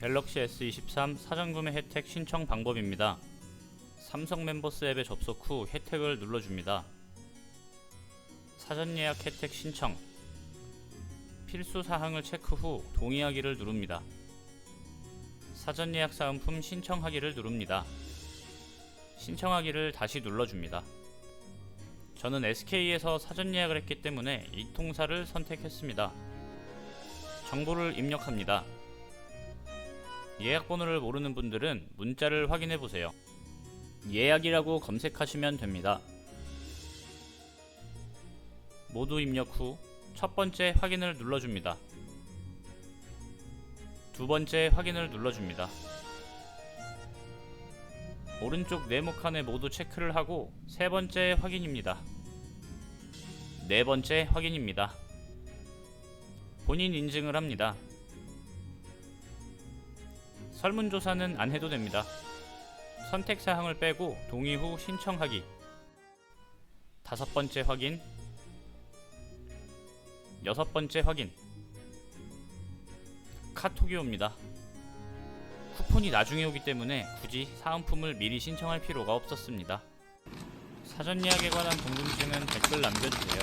갤럭시 S23 사전구매 혜택 신청 방법입니다. 삼성 멤버스 앱에 접속 후 혜택을 눌러줍니다. 사전 예약 혜택 신청 필수 사항을 체크 후 동의하기를 누릅니다. 사전 예약 사은품 신청하기를 누릅니다. 신청하기를 다시 눌러줍니다. 저는 SK에서 사전 예약을 했기 때문에 이 통사를 선택했습니다. 정보를 입력합니다. 예약 번호를 모르는 분들은 문자를 확인해 보세요. 예약이라고 검색하시면 됩니다. 모두 입력 후 첫 번째 확인을 눌러줍니다. 두 번째 확인을 눌러줍니다. 오른쪽 네모 칸에 모두 체크를 하고 세 번째 확인입니다. 네 번째 확인입니다. 본인 인증을 합니다. 설문조사는 안 해도 됩니다. 선택 사항을 빼고 동의 후 신청하기. 다섯 번째 확인. 여섯 번째 확인. 카톡이 옵니다. 쿠폰이 나중에 오기 때문에 굳이 사은품을 미리 신청할 필요가 없었습니다. 사전 예약에 관한 궁금증은 댓글 남겨주세요.